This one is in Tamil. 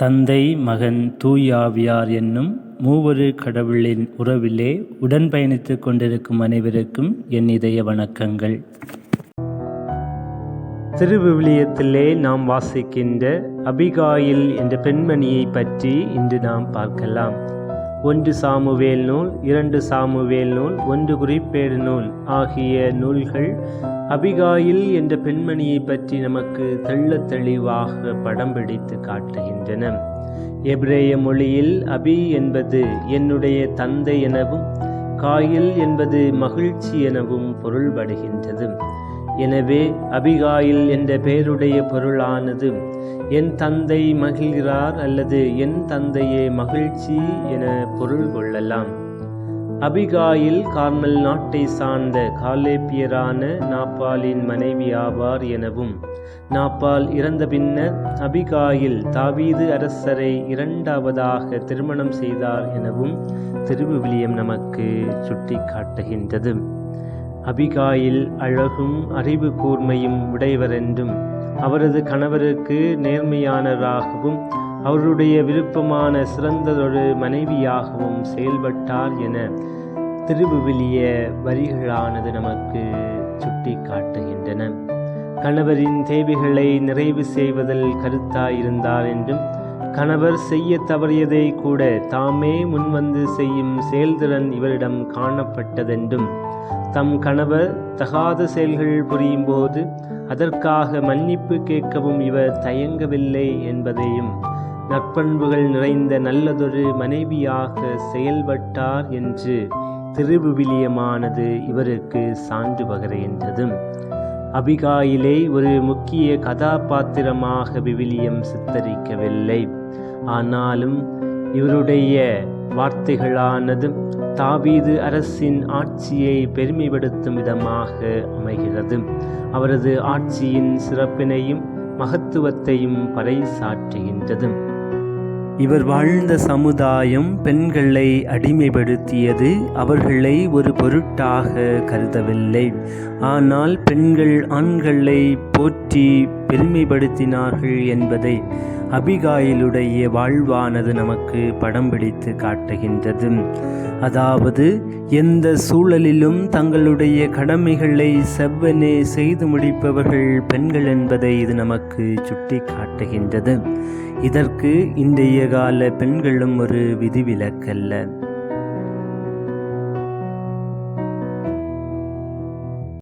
தந்தை மகன் தூயாவியார் என்னும் மூவொரு கடவுளின் உறவிலே உடன் பயணித்து கொண்டிருக்கும் அனைவருக்கும் என் இதய வணக்கங்கள். திருவிவிலியத்திலே நாம் வாசிக்கின்ற அபிகாயில் என்ற பெண்மணியை பற்றி இன்று நாம் பார்க்கலாம். ஒன்று சாமுவேல் நூல் இரண்டு சாமுவேல் நூல் ஒன்று குறிப்பேடு நூல் ஆகிய நூல்கள் அபிகாயில் என்ற பெண்மணியை பற்றி நமக்கு தெள்ள தெளிவாக படம் பிடித்து காட்டுகின்றன. எபிரேய மொழியில் அபி என்பது என்னுடைய தந்தை எனவும் காயில் என்பது மகிழ்ச்சி எனவும் பொருள்படுகின்றது. எனவே அபிகாயில் என்ற பெயருடைய பொருளானது என் தந்தை மகிழ்கிறார் அல்லது என் தந்தையே மகிழ்ச்சி என பொருள் கொள்ளலாம். அபிகாயில் கார்மல் நாட்டை சார்ந்த காலேப்பியரான நாப்பாலின் மனைவி ஆவார் எனவும் நாப்பால் இறந்த பின்னர் அபிகாயில் தாவீது அரசரை இரண்டாவதாக திருமணம் செய்தார் எனவும் திருவிவிலியம் நமக்கு சுட்டி காட்டுகின்றது அபிகாயில் அழகும் அறிவு கூர்மையும் உடையவரென்றும் அவரது கணவருக்கு நேர்மையானவராகவும் அவருடைய விருப்பமான சிறந்ததொரு மனைவியாகவும் செயல்பட்டார் என திருவிவிலிய வரிகளானது நமக்கு சுட்டி காட்டுகின்றன கணவரின் தேவைகளை நிறைவு செய்வதில் கருத்தாயிருந்தார் என்றும் கணவர் செய்ய தவறியதை கூட தாமே முன்வந்து செய்யும் செயல்திறன் இவரிடம் காணப்பட்டதென்றும் தம் கணவர் தகாத செயல்கள் புரியும் போது அதற்காக மன்னிப்பு கேட்கவும் இவர் தயங்கவில்லை என்பதையும் நற்பண்புகள் நிறைந்த நல்லதொரு மனைவியாக செயல்பட்டார் என்று திருவிவிலியமானது இவருக்கு சான்று பகருகின்றது அபிகாயிலே ஒரு முக்கிய கதாபாத்திரமாக விவிலியம் சித்தரிக்கவில்லை. ஆனாலும் இவருடைய வார்த்தைகளானது தாவீது அரசின் ஆட்சியை பெருமைப்படுத்தும் விதமாக அமைகிறது. அவரது ஆட்சியின் சிறப்பினையும் மகத்துவத்தையும் பறைசாற்றுகின்றது. இவர் வாழ்ந்த சமுதாயம் பெண்களை அடிமைப்படுத்தியது. அவர்களை ஒரு பொருட்டாக கருதவில்லை. ஆனால் பெண்கள் ஆண்களை போற்றி பெருமைப்படுத்தினார்கள் என்பதை அபிகாயிலுடைய வாழ்வானது நமக்கு படம் பிடித்து காட்டுகின்றது. அதாவது எந்த சூழலிலும் தங்களுடைய கடமைகளை செவ்வனே செய்து முடிப்பவர்கள் பெண்கள் என்பதை இது நமக்கு சுட்டி காட்டுகின்றது இதற்கு இன்றைய கால பெண்களும் ஒரு விதிவிலக்கல்ல.